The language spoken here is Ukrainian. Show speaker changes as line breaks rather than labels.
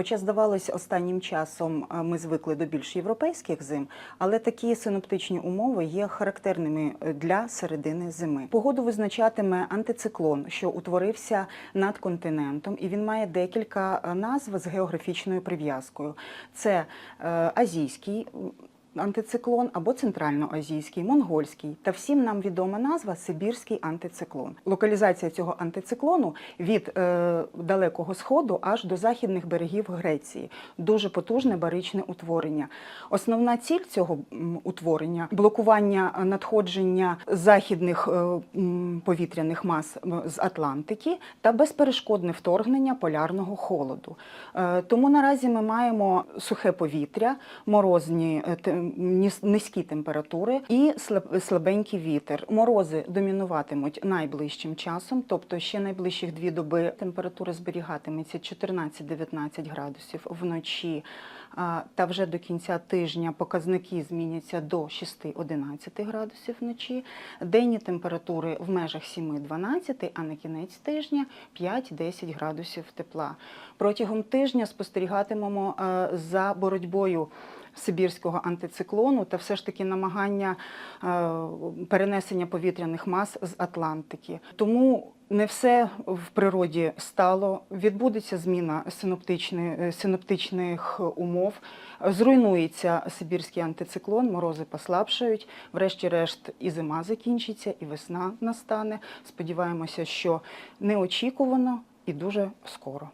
Хоча здавалось, останнім часом ми звикли до більш європейських зим, але такі синоптичні умови є характерними е, для середини зими. Погоду визначатиме антициклон, що утворився над континентом, і він має декілька е, назв з географічною прив'язкою. Це е, азійський. Антициклон або центральноазійський, монгольський та всім нам відома назва Сибірський антициклон. Локалізація цього антициклону від е, далекого сходу аж до західних берегів Греції. Дуже потужне баричне утворення. Основна ціль цього утворення блокування надходження західних е, повітряних мас з Атлантики та безперешкодне вторгнення полярного холоду. Е, Тому наразі ми маємо сухе повітря, морозні е, низькі температури і слаб- слабенький вітер. Морози домінуватимуть найближчим часом, тобто ще найближчих дві доби температура зберігатиметься 14-19 градусів вночі. Та вже до кінця тижня показники зміняться до 6-11 градусів вночі. Денні температури в межах 7-12, а на кінець тижня 5-10 градусів тепла. Протягом тижня спостерігатимемо е, за боротьбою сибірського антициклону та все ж таки намагання е, перенесення повітряних мас з Атлантики. Тому не все в природі стало. Відбудеться зміна е, синоптичних умов, зруйнується сибірський антициклон, морози послабшають. Врешті-решт і зима закінчиться, і весна настане. Сподіваємося, що неочікувано і дуже скоро.